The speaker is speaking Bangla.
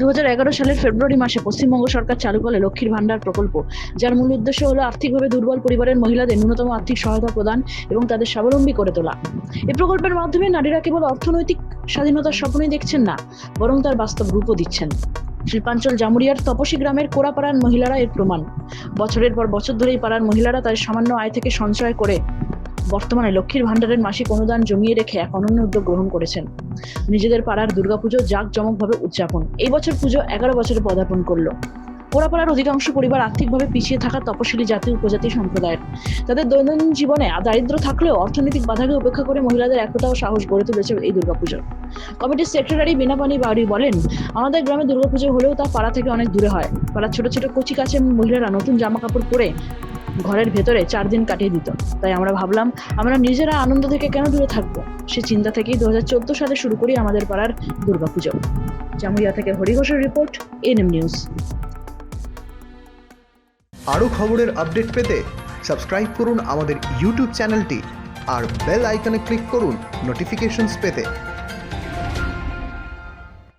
দু সালের ফেব্রুয়ারি মাসে পশ্চিমবঙ্গ সরকার চালু করে লক্ষ্মীর ভাণ্ডার প্রকল্প, যার মূল উদ্দেশ্য হলো আর্থিকভাবে দুর্বল পরিবারের মহিলাদের ন্যূনতম আর্থিক সহায়তা প্রদান এবং তাদের স্বাবলম্বী করে তোলা। এই প্রকল্পের মাধ্যমে নারীরা কেবল অর্থনৈতিক স্বাধীনতার স্বপ্নই দেখছেন না, বরং তার বাস্তব রূপও দিচ্ছেন। শিল্পাঞ্চল জামুরিয়ার তপসী গ্রামের কোড়াপাড়ার মহিলারা এর প্রমাণ। বছরের পর বছর ধরেই পাড়ার মহিলারা তাদের সামান্য আয় থেকে সঞ্চয় করে বর্তমানে লক্ষ্মীর ভাণ্ডারের মাসিক অনুদান জমিয়ে রেখে এক অনন্য উদ্যোগ গ্রহণ করেছেন। নিজেদের পাড়ার দুর্গাপুজো জাঁকজমকভাবে উদযাপন। এই বছর পুজো এগারো বছরে পদার্পণ করল। পোড়াপাড়ার অধিকাংশ পরিবার আর্থিকভাবে পিছিয়ে থাকা তপশিলি জাতি উপজাতি সম্প্রদায়ের। তাদের দৈনন্দিন জীবনে দারিদ্র থাকলেও অর্থনৈতিক বাধাকে উপেক্ষা করে মহিলাদের একতা ও সাহস গড়ে তুলেছে এই দুর্গাপুজো। কমিটির সেক্রেটারি বিনাপানি বাউরি বলেন, আমাদের গ্রামে দুর্গাপুজো হলেও তা পাড়া থেকে অনেক দূরে হয়। পাড়ার ছোট ছোট কচি কাছে মহিলারা নতুন জামা কাপড় পরে ঘরের ভেতরে চার দিন কাটিয়ে দিত। তাই আমরা ভাবলাম, আমরা নিজেরা আনন্দ থেকে কেন দূরে থাকব? সে চিন্তা থেকেই দু সালে শুরু করি আমাদের পাড়ার দুর্গাপুজো। জামুরিয়া থেকে হরিঘোষের রিপোর্ট, এনএম নিউজ। আরও খবরের আপডেট পেতে সাবস্ক্রাইব করুন আমাদের ইউটিউব চ্যানেলটি আর বেল আইকনে ক্লিক করুন নোটিফিকেশনস পেতে।